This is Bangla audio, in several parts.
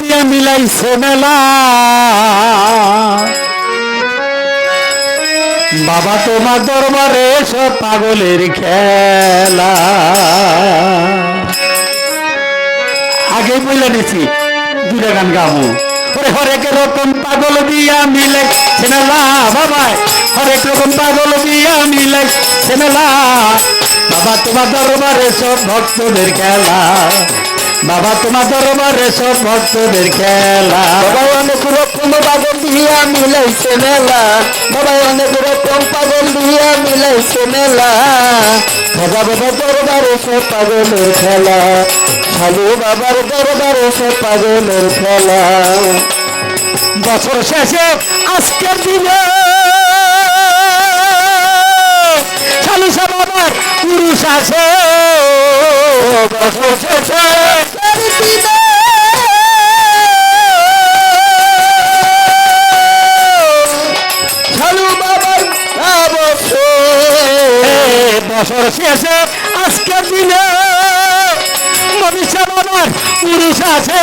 দিয়ে মিলাইছে মেলা। বাবা তোমার দরবারে সব পাগলের খেলা। আগে বলে নিছি, দুটা গান গাবো ওরে হরেক রকম পাগল দিয়া মিলে। সেমেলা বাবা, হরেক রকম পাগল দিয়া মিলে। সেমেলা বাবা তোমার দরবারে সব ভক্তদের খেলা। বাবা, তোমার দরবারে সব ভক্তদের খেলা। বাবা, অনেক রকম পাগল দিয়া মিলাইছে মেলা। বাবা, অনেক রকম পাগল দিয়া মিলাইছে মেলা। খাজা বাবা, দরবারে সব পাগলের খেলা। সালু বাবার দরবারে সব পাগলের খেলা। বছর শেষে আজকের দিনে চালুসা বাবার পুরুষ আছে বছর আজকের দিনে মনীষা বাবার পুরুষ আছে।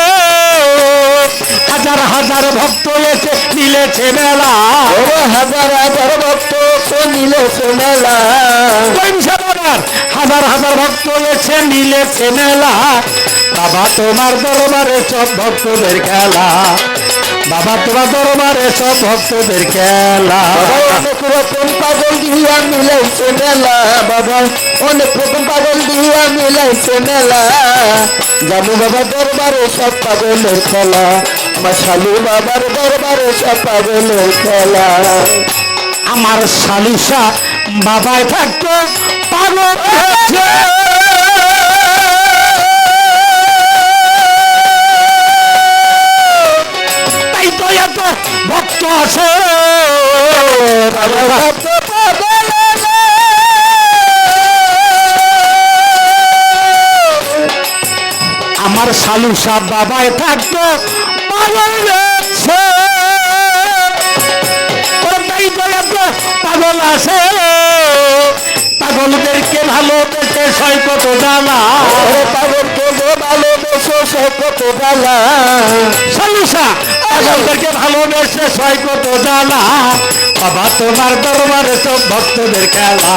হাজার হাজার ভক্ত এসে মিলেছে মেলা। হাজার হাজার ভক্ত নিলে মেলা। হাজার হাজার ভক্ত এসে মিলেছে মেলা। বাবা তোমার দরবারে সব ভক্তদের খেলা। বাবা তোমার দরবারে সব ভক্তদের খেলা। অনেক রকম পাগল দিয়া মিলাইছে মেলা। বাবা অনেক রকম পাগল দিয়া মিলাইছে মেলা। জানু বাবা দরবারে সব পাগলের খেলা। শালু বাবার দরবারে পাগলের খেলা। আমার সালুসা বাবায় থাকতো পাগল। তাই তো এত ভক্ত আছে। আমার সালুসা বাবায় থাকতো পাগল আছে পাগলদেরকে ভালোবেসে সয় কত ওরে পাগলকে ভালোবেসো সে কত গালা সালুসা পাগলদেরকে ভালোবেসে সয় কত জানা বাবা তোমার দরবারে সব ভক্তদের খেলা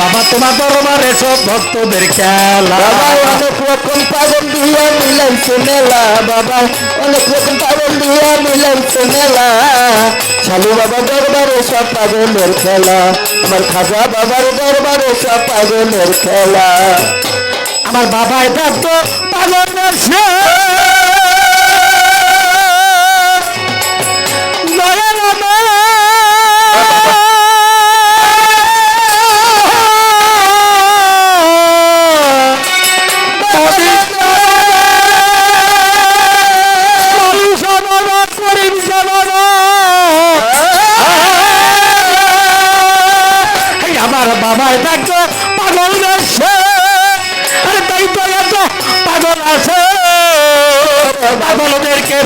বাবা তোমার দরবারে সব ভক্তদের খেলা। বাবা অনেক রকম পাগল দিয়া মিলাইছে মেলা। বাবা অনেক রকম পাগল দিয়া মিলাইছে মেলা। শালু বাবা দরবারে সব পাগলের খেলা। আমার খাজা বাবার দরবারে সব পাগলের খেলা। আমার বাবা এটা তো পাগল আছে আমার বাবাই থাকতো পাগল আছে। আরে তাই তো এত পাগল আছে। পাগলদেরকে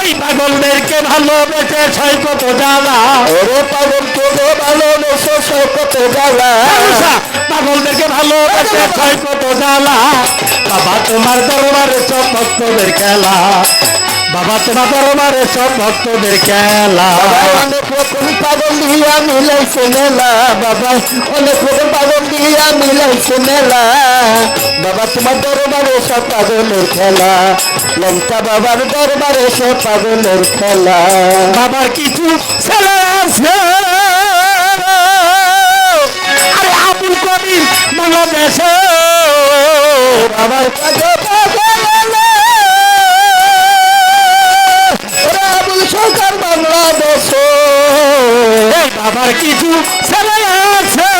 ওই পাগলদেরকে ভালোবেসে ছয় কত জ্বালা ওরে পাগলকে যে ভালোবেসো সে কত গালা আচ্ছা, পাগলদেরকে ভালোবেসে ছয় কত জ্বালা। বাবা তোমার দরবারে সব ভক্তদের খেলা। বাবা তোমার দরবারে সব ভক্তদের খেলা। অনেক রকম পাগল দিয়া মিলাইছে মেলা। বাবা অনেক রকম পাগল দিয়া মিলাইছে মেলা। বাবা তোমার দরবারে সব পাগলের খেলা। লঙ্কা বাবার দরবারে সব পাগলের খেলা। বাবার কিছু ছেলে আছে। আরে আবুল কবির বাংলাদেশে বাবার পাগল কিছু ছেলে আছে।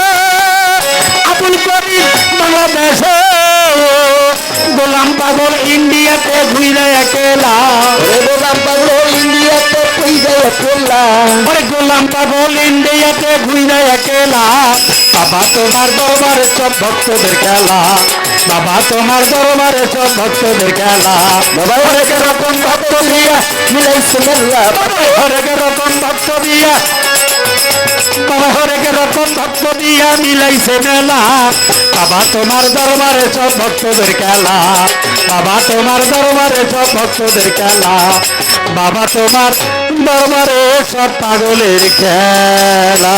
আবুল কবির বাংলাদেশে। গোলাম পাগল ইন্ডিয়াতে ঘুরে একেলা। গোলাম পাগল ইন্ডিয়াতে যায় খেলা ওরে গোলাম পাগল ইন্ডিয়াতে ঘুরে একেলা। বাবা তোমার দরবারে সব ভক্তদের খেলা। বাবা তোমার দরবারে সব ভক্তদের খেলা। বাবা অনেক রকম ভক্ত দিয়া মিলাইছে মেলা হরেক রকম ভক্ত দিয়া বাবা হরেক রকম দিয়া মিলাইছে মেলা। বাবা, তোমার দরবারে সব ভক্তদের খেলা। বাবা, তোমার দরবারে সব ভক্তদের খেলা। বাবা, তোমার দরবারে সব পাগলের খেলা।